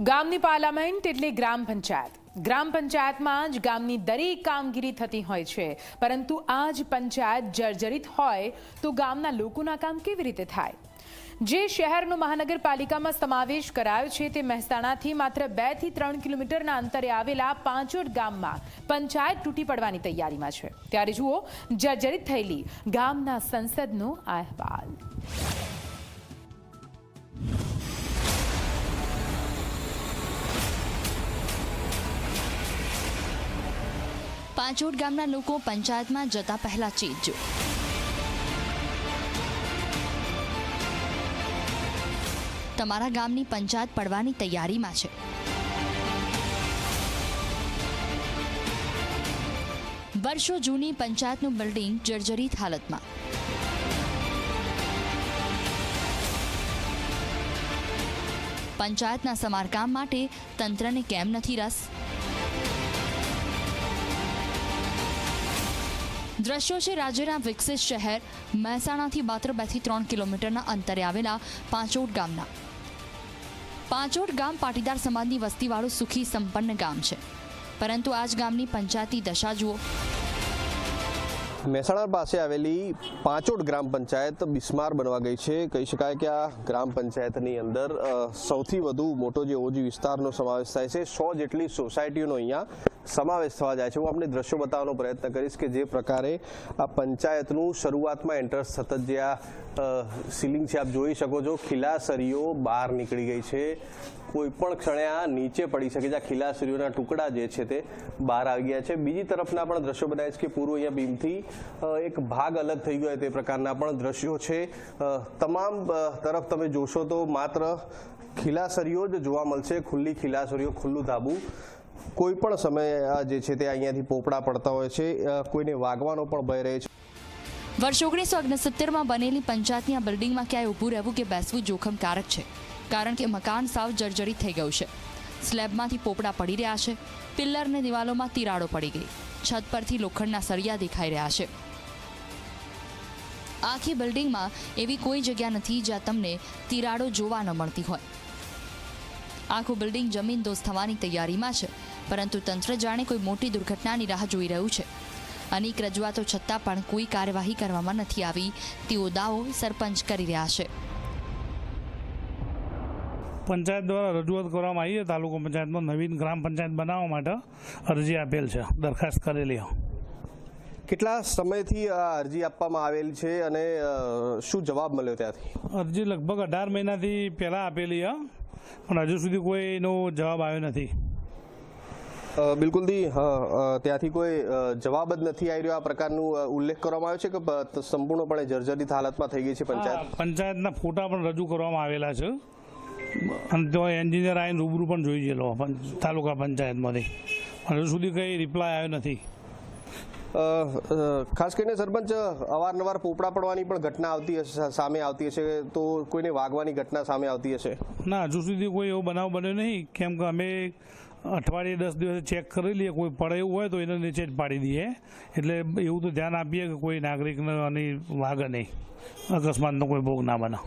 ગામની પાર્લામેન્ટ એટલે ગ્રામ પંચાયત. ગ્રામ પંચાયતમાં જ ગામની દરેક કામગીરી થતી હોય છે. પરંતુ આ જ પંચાયત જર્જરિત હોય તો ગામના લોકોના કામ કેવી રીતે થાય? જે શહેરનો મહાનગરપાલિકામાં સમાવેશ કરાયો છે તે મહેસાણાથી માત્ર બેથી ત્રણ કિલોમીટરના અંતરે આવેલા પાંચોડ ગામમાં પંચાયત તૂટી પડવાની તૈયારીમાં છે. ત્યારે જુઓ, જર્જરિત થયેલી ગામના સંસદનો અહેવાલ. પાંચોટ ગામના લોકો પંચાયતમાં જતા પહેલા ચીજો તમારા ગામની પંચાયત પડવાની તૈયારીમાં છે. વર્ષો જૂની પંચાયતનું બિલ્ડિંગ જર્જરિત હાલતમાં. પંચાયતના સમારકામ માટે તંત્રને કેમ નથી રસ? દ્રશ્યો છે રાજ્યના વિકસિત શહેર મહેસાણાથી માત્ર બેથી ત્રણ કિલોમીટરના અંતરે આવેલા પાંચોટ ગામના. પાંચોટ ગામ પાટીદાર સમાજની વસ્તીવાળું સુખી સંપન્ન ગામ છે. પરંતુ આ જ ગામની પંચાયતી દશા જુઓ. મહેસાણા પાસે આવેલી પાંચોટ ગ્રામ પંચાયત બિસ્માર બનવા ગઈ છે. કહી શકાય કે આ ગ્રામ પંચાયતની અંદર સૌથી વધુ મોટો જે ઓજી વિસ્તારનો સમાવેશ થાય છે. સો જેટલી સોસાયટીઓનો અહીંયા સમાવેશ થવા જાય છે. હું આપને દ્રશ્યો બતાવવાનો પ્રયત્ન કરીશ કે જે પ્રકારે આ પંચાયતનું શરૂઆતમાં એન્ટ્રન્સ સતત જે આ સીલિંગ છે, આપ જોઈ શકો છો. ખીલાસરીઓ બહાર નીકળી ગઈ છે. કોઈ પણ ક્ષણે આ નીચે પડી શકે છે. આ ખીલાસરીઓના ટુકડા જે છે તે બહાર આવી ગયા છે. બીજી તરફના પણ દ્રશ્યો બનાવે છે કે પૂર્વ અહીંયા બીમથી એક ભાગ અલગ થઈ ગયો તે પ્રકારના પણ દ્રશ્યો છે. તમામ તરફ તમે જોશો તો માત્ર ખીલાસરીઓ જ જોવા મળશે. ખુલ્લી ખીલાસરીઓ, ખુલ્લું ધાબુ. કોઈ પણ સમયે જે છે તે અહીંયાથી પોપડા પડતા હોય છે કોઈને વાગવાનો પણ ભય રહે છે. વર્ષ ઓગણીસો ઓગણસિત્તેરમાં બનેલી પંચાયતની આ બિલ્ડિંગમાં ક્યાંય ઊભું રહેવું કે બેસવું જોખમકારક છે, કારણ કે મકાન સાવ જર્જરિત થઈ ગયું છે. સ્લેબમાંથી પોપડા પડી રહ્યા છે, પિલ્લરને દિવાલોમાં તિરાડો પડી ગઈ, છત પરથી લોખંડના સળિયા દેખાઈ રહ્યા છે. આખી બિલ્ડિંગમાં એવી કોઈ જગ્યા નથી જ્યાં તમને તિરાડો જોવા ન મળતી હોય. આખું બિલ્ડિંગ જમીન દોસ્ત થવાની તૈયારીમાં છે પરંતુ તંત્ર જાણે કોઈ મોટી દુર્ઘટનાની રાહ જોઈ રહ્યું છે. અનેક રજૂઆતો છતાં પણ કોઈ કાર્યવાહી કરવામાં નથી આવી. તેવો દાવો સરપંચ કરી રહ્યા છે. પંચાયત દ્વારા રજૂઆત કરવામાં આવી છે. તાલુકા પંચાયતમાં નવીન ગ્રામ પંચાયત બનાવવા માટે અરજી આપેલ છે. દરખાસ્ત કરેલી કેટલા સમયથી આ અરજી આપવામાં આવેલ છે અને શું જવાબ મળ્યો ત્યાંથી? અરજી લગભગ અઢાર મહિનાથી પહેલાં આપેલી છે. પણ હજુ સુધી કોઈનો જવાબ આવ્યો નથી. બિલકુલથી હા ત્યાંથી કોઈ જવાબ જ નથી આવી રહ્યો. આ પ્રકારનું ઉલ્લેખ કરવામાં આવ્યો છે કે સંપૂર્ણપણે જર્જરિત હાલતમાં થઈ ગઈ છે પંચાયત? પંચાયતના ફોટા પણ રજૂ કરવામાં આવેલા છે. અને તો એન્જિનિયર આવીને રૂબરૂ પણ જોઈ ગયેલો તાલુકા પંચાયતમાંથી. હજુ સુધી કંઈ રિપ્લાય આવ્યો નથી. ખાસ કરીને સરપંચ અવારનવાર પોપડા પડવાની પણ ઘટના આવતી હશે સામે આવતી હશે. તો કોઈને વાગવાની ઘટના સામે આવતી હશે? ના હજુ સુધી કોઈ એવો બનાવ બન્યો નહીં. કેમ કે અમે અઠવાડિયે દસ દિવસે ચેક કરી લઈએ. કોઈ પડે એવું હોય તો એને નીચે જ પાડી દઈએ. એટલે એવું તો ધ્યાન આપીએ કે કોઈ નાગરિકને આની વાગે નહીં. અકસ્માતનો કોઈ ભોગ ના બને.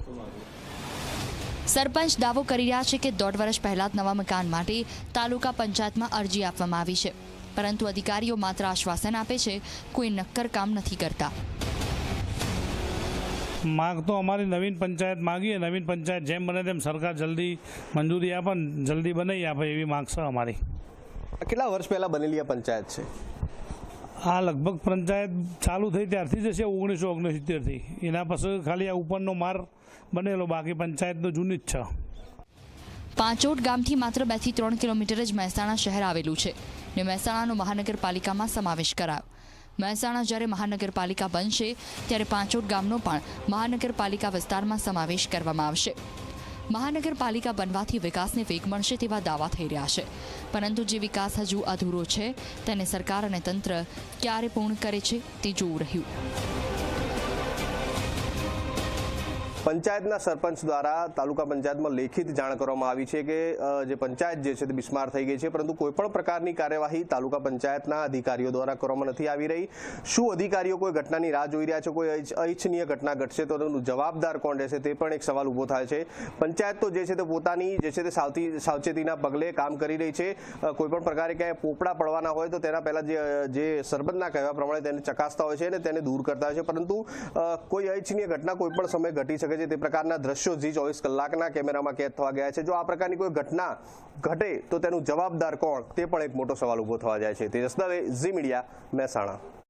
સરપંચ દાવો કરી રહ્યા છે કે દોઢ વર્ષ પહેલા જ નવા મકાન માટે તાલુકા પંચાયતમાં અરજી આપવામાં આવી છે. પરંતુ અધિકારીઓ માત્ર આશ્વાસન આપે છે, કોઈ નક્કર કામ નથી કરતા. માગ તો અમારી નવીન પંચાયત માગીએ નવીન પંચાયત જેમ બને તેમ સરકાર જલ્દી મંજૂરી આપે જલ્દી બનાવી આપે એવી માગ છે અમારી. કેટલા વર્ષ પહેલા બનેલી આ પંચાયત છે? આ લગભગ પંચાયત ચાલુ થઈ ત્યારથી જ છે ઓગણીસો ઓગણસિત્તેરથી એના પછી ખાલી આ ઉપરનો માર બનેલો બાકી પંચાયત તો જૂની જ છે. પાંચોટ ગામથી માત્ર બેથી ત્રણ કિલોમીટર જ મહેસાણા શહેર આવેલું છે ને મહેસાણાનો મહાનગરપાલિકામાં સમાવેશ કરાયો. મહેસાણા જ્યારે મહાનગરપાલિકા બનશે, ત્યારે પાંચોટ ગામનો પણ મહાનગરપાલિકા વિસ્તારમાં સમાવેશ કરવામાં આવશે. મહાનગરપાલિકા બનવાથી વિકાસને વેગ મળશે તેવા દાવા થઈ રહ્યા છે. પરંતુ જે વિકાસ હજુ અધૂરો છે, તેને સરકાર અને તંત્ર ક્યારે પૂર્ણ કરે છે, તે જોવું રહ્યું. પંચાયતના સરપંચ દ્વારા તાલુકા પંચાયતમાં લેખિત જાણ કરવામાં આવી છે કે જે પંચાયત જે છે તે બિસ્માર થઈ ગઈ છે, પરંતુ કોઈપણ પ્રકારની કાર્યવાહી તાલુકા પંચાયતના અધિકારીઓ દ્વારા કરવામાં નથી આવી રહી. શું અધિકારીઓ કોઈ ઘટનાની રાહ જોઈ રહ્યા છે? કોઈ અનિચ્છ- અનિચ્છનીય ઘટના ઘટશે તો તેનું જવાબદાર કોણ રહેશે તે પણ એક સવાલ ઊભો થાય છે. પંચાયત તો જે છે તે પોતાની જે છે તે સાવતી, સાવચેતીના પગલે કામ કરી રહી છે. કોઈપણ પ્રકારે ક્યાંય પોપડા પડવાના હોય તો તેના પહેલા જે જે સરપંચના કહેવા પ્રમાણે તેને ચકાસતા હોય છે અને તેને દૂર કરતા હોય છે. પરંતુ કોઈ અનિચ્છનીય ઘટના કોઈ પણ સમયે ઘટી શકે છે તે પ્રકારના દ્રશ્યો જી ચોવીસ કલાકના કેમેરામાં કેદ થવા ગયા છે. જો આ પ્રકારની કોઈ ઘટના ઘટે તો તેનું જવાબદાર કોણ? તે પણ એક મોટો સવાલ ઊભો થવા જાય છે. Tejas Dave, Zee media, Mehsana.